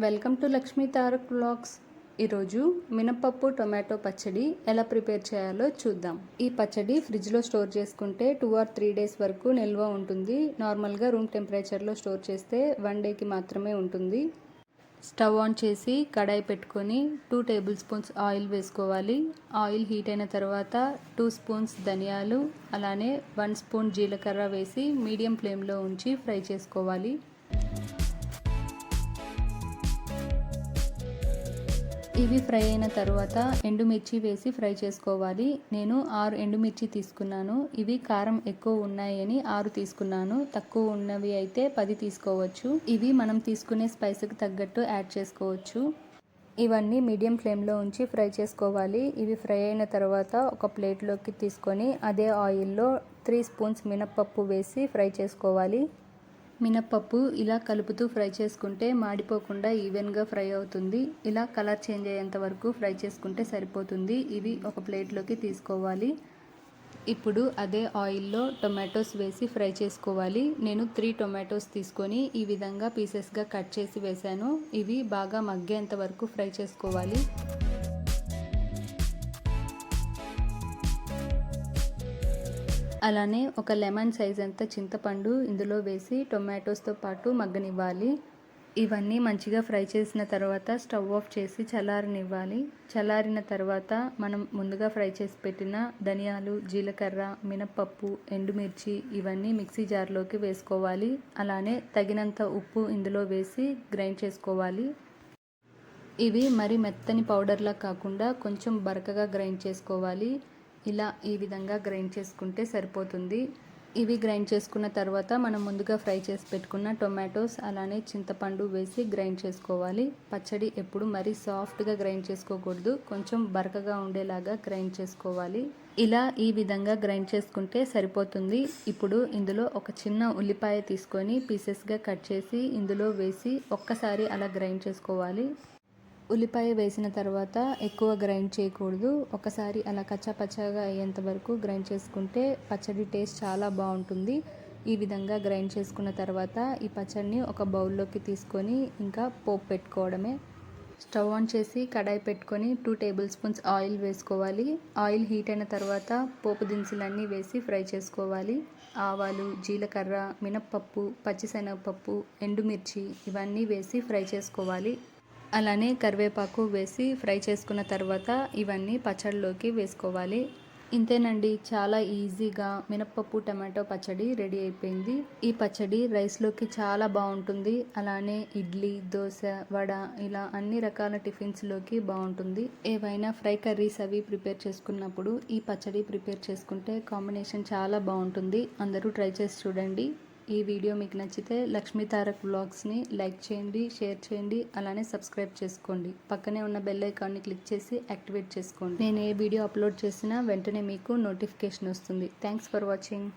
Welcome to Lakshmi Tarak blogs ఈరోజు మినపప్పు tomato పచ్చడి ఎలా ప్రిపేర్ చేయాలో చూద్దాం. ఈ పచ్చడి ఫ్రిడ్జ్లో స్టోర్ చేసుకుంటే టూ ఆర్ త్రీ డేస్ వరకు నిల్వ ఉంటుంది. నార్మల్గా రూమ్ టెంపరేచర్లో స్టోర్ చేస్తే వన్ డేకి మాత్రమే ఉంటుంది. స్టవ్ ఆన్ చేసి కడాయి పెట్టుకొని టూ టేబుల్ స్పూన్స్ ఆయిల్ వేసుకోవాలి. ఆయిల్ హీట్ అయిన తర్వాత టూ స్పూన్స్ ధనియాలు అలానే వన్ స్పూన్ జీలకర్ర వేసి మీడియం ఫ్లేమ్లో ఉంచి ఫ్రై చేసుకోవాలి. ఇవి ఫ్రై అయిన తర్వాత ఎండుమిర్చి వేసి ఫ్రై చేసుకోవాలి. నేను ఆరు ఎండుమిర్చి తీసుకున్నాను. ఇవి కారం ఎక్కువ ఉన్నాయని ఆరు తీసుకున్నాను. తక్కువ ఉన్నవి అయితే పది తీసుకోవచ్చు. ఇవి మనం తీసుకునే స్పైస్కి తగ్గట్టు యాడ్ చేసుకోవచ్చు. ఇవన్నీ మీడియం ఫ్లేమ్లో ఉంచి ఫ్రై చేసుకోవాలి. ఇవి ఫ్రై అయిన తర్వాత ఒక ప్లేట్లోకి తీసుకొని అదే ఆయిల్లో త్రీ స్పూన్స్ మినప్పప్పు వేసి ఫ్రై చేసుకోవాలి. మినప్పప్పు ఇలా కలుపుతూ ఫ్రై చేసుకుంటే మాడిపోకుండా ఈవెన్గా ఫ్రై అవుతుంది. ఇలా కలర్ చేంజ్ అయ్యేంత వరకు ఫ్రై చేసుకుంటే సరిపోతుంది. ఇవి ఒక ప్లేట్లోకి తీసుకోవాలి. ఇప్పుడు అదే ఆయిల్లో టొమాటోస్ వేసి ఫ్రై చేసుకోవాలి. నేను త్రీ టొమాటోస్ తీసుకొని ఈ విధంగా పీసెస్గా కట్ చేసి వేశాను. ఇవి బాగా మగ్గేంత వరకు ఫ్రై చేసుకోవాలి. అలానే ఒక లెమన్ సైజ్ అంత చింతపండు ఇందులో వేసి టొమాటోస్తో పాటు మగ్గనివ్వాలి. ఇవన్నీ మంచిగా ఫ్రై చేసిన తర్వాత స్టవ్ ఆఫ్ చేసి చల్లారనివ్వాలి. చల్లారిన తర్వాత మనం ముందుగా ఫ్రై చేసి పెట్టిన ధనియాలు జీలకర్ర మినప్పప్పు ఎండుమిర్చి ఇవన్నీ మిక్సీ జార్లోకి వేసుకోవాలి. అలానే తగినంత ఉప్పు ఇందులో వేసి గ్రైండ్ చేసుకోవాలి. ఇవి మరి మెత్తని పౌడర్లా కాకుండా కొంచెం బరకగా గ్రైండ్ చేసుకోవాలి. ఇలా ఈ విధంగా గ్రైండ్ చేసుకుంటే సరిపోతుంది. ఇవి గ్రైండ్ చేసుకున్న తర్వాత మనం ముందుగా ఫ్రై చేసి పెట్టుకున్న టొమాటోస్ అలానే చింతపండు వేసి గ్రైండ్ చేసుకోవాలి. పచ్చడి ఎప్పుడు మరీ సాఫ్ట్గా గ్రైండ్ చేసుకోకూడదు. కొంచెం బరకగా ఉండేలాగా గ్రైండ్ చేసుకోవాలి. ఇలా ఈ విధంగా గ్రైండ్ చేసుకుంటే సరిపోతుంది. ఇప్పుడు ఇందులో ఒక చిన్న ఉల్లిపాయ తీసుకొని పీసెస్గా కట్ చేసి ఇందులో వేసి ఒక్కసారి అలా గ్రైండ్ చేసుకోవాలి. ఉల్లిపాయ వేసిన తర్వాత ఎక్కువ గ్రైండ్ చేయకూడదు. ఒకసారి అలా కచ్చా పచ్చగా అయ్యేంత వరకు గ్రైండ్ చేసుకుంటే పచ్చడి టేస్ట్ చాలా బాగుంటుంది. ఈ విధంగా గ్రైండ్ చేసుకున్న తర్వాత ఈ పచ్చడిని ఒక బౌల్లోకి తీసుకొని ఇంకా పోపు పెట్టుకోవడమే. స్టవ్ ఆన్ చేసి కడాయి పెట్టుకొని టూ టేబుల్ స్పూన్స్ ఆయిల్ వేసుకోవాలి. ఆయిల్ హీట్ అయిన తర్వాత పోపు దినుసులన్నీ వేసి ఫ్రై చేసుకోవాలి. ఆవాలు జీలకర్ర మినప్పప్పు పచ్చిశనగపప్పు ఎండుమిర్చి ఇవన్నీ వేసి ఫ్రై చేసుకోవాలి. అలానే కరివేపాకు వేసి ఫ్రై చేసుకున్న తర్వాత ఇవన్నీ పచ్చడిలోకి వేసుకోవాలి. ఇంతేనండి చాలా ఈజీగా మినప్పప్పు టమాటో పచ్చడి రెడీ అయిపోయింది. ఈ పచ్చడి రైస్లోకి చాలా బాగుంటుంది. అలానే ఇడ్లీ దోశ వడ ఇలా అన్ని రకాల టిఫిన్స్లోకి బాగుంటుంది. ఏవైనా ఫ్రై కర్రీస్ అవి ప్రిపేర్ చేసుకున్నప్పుడు ఈ పచ్చడి ప్రిపేర్ చేసుకుంటే కాంబినేషన్ చాలా బాగుంటుంది. అందరూ ట్రై చేసి చూడండి. ఈ వీడియో మీకు నచ్చితే లక్ష్మీ తారక్ బ్లాగ్స్ని లైక్ చేయండి షేర్ చేయండి అలానే సబ్స్క్రైబ్ చేసుకోండి. పక్కనే ఉన్న బెల్ ఐకాన్ని క్లిక్ చేసి యాక్టివేట్ చేసుకోండి. నేను ఏ వీడియో అప్లోడ్ చేసినా వెంటనే మీకు నోటిఫికేషన్ వస్తుంది. Thanks for watching.